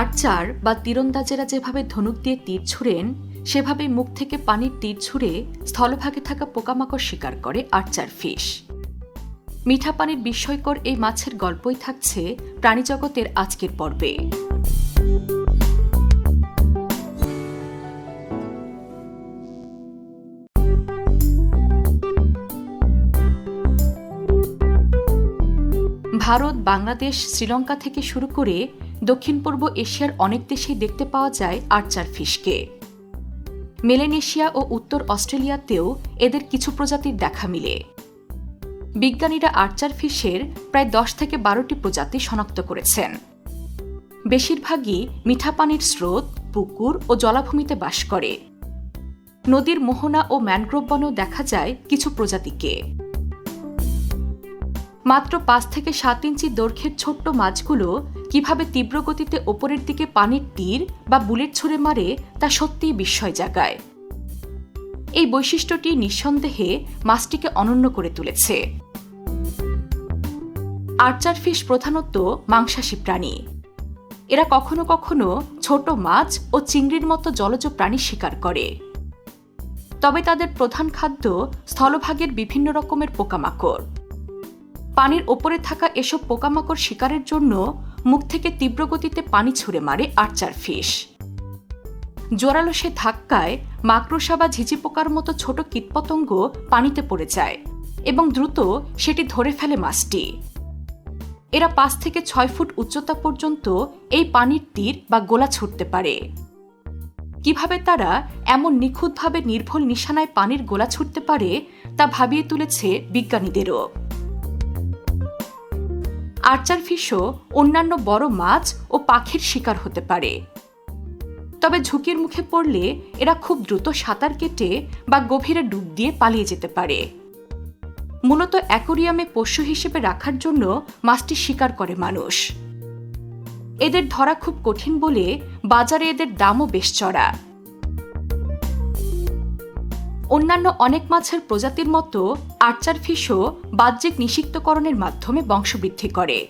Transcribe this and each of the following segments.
আর্চার বা তীরন্দাজেরা যেভাবে ধনুক দিয়ে তীর ছুড়েন সেভাবে মুখ থেকে পানির তীর ছুঁড়ে স্থলভাগে থাকা পোকামাকড় শিকার করে আর্চার ফিশ মিঠা পানির বিস্ময়কর এই মাছের গল্পই থাকছে প্রাণীজগতের আজকের পর্বে। ভারত, বাংলাদেশ, শ্রীলঙ্কা থেকে শুরু করে দক্ষিণ পূর্ব এশিয়ার অনেক দেশেই দেখতে পাওয়া যায় আর্চার ফিশকে। মেলেনেশিয়া ও উত্তর অস্ট্রেলিয়াতেও এদের কিছু প্রজাতির দেখা মিলে। বিজ্ঞানীরা আর্চার ফিশের প্রায় দশ থেকে বারোটি প্রজাতি শনাক্ত করেছেন। বেশিরভাগই মিঠা পানির স্রোত, পুকুর ও জলাভূমিতে বাস করে। নদীর মোহনা ও ম্যানগ্রোভ বনেও দেখা যায় কিছু প্রজাতিকে। মাত্র পাঁচ থেকে সাত ইঞ্চি দৈর্ঘ্যের ছোট্ট মাছগুলো কীভাবে তীব্র গতিতে ওপরের দিকে পানির তীর বা বুলেট ছুঁড়ে মারে তা সত্যিই বিস্ময় জাগায়। এই বৈশিষ্ট্যটি নিঃসন্দেহে মাছটিকে অনন্য করে তুলেছে। আর্চার ফিশ প্রধানত মাংসাশী প্রাণী। এরা কখনো কখনো ছোট মাছ ও চিংড়ির মতো জলজ প্রাণী শিকার করে। তবে তাদের প্রধান খাদ্য স্থলভাগের বিভিন্ন রকমের পোকামাকড়। পানির ওপরে থাকা এসব পোকামাকড় শিকারের জন্য মুখ থেকে তীব্র গতিতে পানি ছুঁড়ে মারে আর্চার ফিশ। জোরালো সে ধাক্কায় মাকড়সা বা ঝিঝি পোকার মতো ছোট কীটপতঙ্গ পানিতে পড়ে যায় এবং দ্রুত সেটি ধরে ফেলে মাছটি। এরা পাঁচ থেকে ছয় ফুট উচ্চতা পর্যন্ত এই পানির তীর বা গোলা ছুটতে পারে। কীভাবে তারা এমন নিখুঁতভাবে নির্ভুল নিশানায় পানির গোলা ছুটতে পারে তা ভাবিয়ে তুলেছে বিজ্ঞানীদেরও। আর্চার ফিশও অন্যান্য বড় মাছ ও পাখির শিকার হতে পারে। তবে ঝুঁকির মুখে পড়লে এরা খুব দ্রুত সাঁতার কেটে বা গভীরে ডুব দিয়ে পালিয়ে যেতে পারে। মূলত অ্যাকোরিয়ামে পোষ্য হিসেবে রাখার জন্য মাছটি শিকার করে মানুষ। এদের ধরা খুব কঠিন বলে বাজারে এদের দামও বেশ চড়া। অন্যান্য অনেক মাছের প্রজাতির মতো আর্চার ফিশও বাহ্যিক নিষিক্তকরণের মাধ্যমে বংশবৃদ্ধি করে।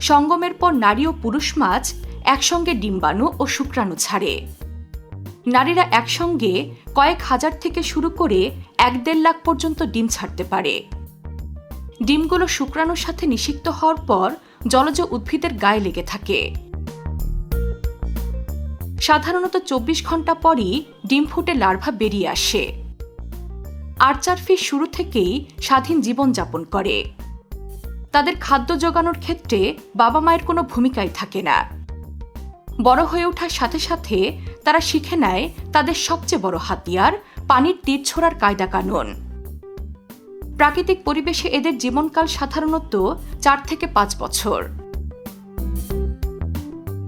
সঙ্গমের পর নারী ও পুরুষ মাছ একসঙ্গে ডিম্বাণু ও শুক্রাণু ছাড়ে। নারীরা একসঙ্গে কয়েক হাজার থেকে শুরু করে এক দেড় লাখ পর্যন্ত ডিম ছাড়তে পারে। ডিমগুলো শুক্রাণুর সাথে নিষিক্ত হওয়ার পর জলজ উদ্ভিদের গায়ে লেগে থাকে। সাধারণত চব্বিশ ঘণ্টা পরই ডিম ফুটে লার্ভা বেরিয়ে আসে। আর্চার ফিশ শুরু থেকেই স্বাধীন জীবনযাপন করে। তাদের খাদ্য জোগানোর ক্ষেত্রে বাবা মায়ের কোনো ভূমিকাই থাকে না। বড় হয়ে ওঠার সাথে সাথে তারা শিখে নেয় তাদের সবচেয়ে বড় হাতিয়ার পানির তীর ছোড়ার কায়দা কানুন। প্রাকৃতিক পরিবেশে এদের জীবনকাল সাধারণত চার থেকে পাঁচ বছর।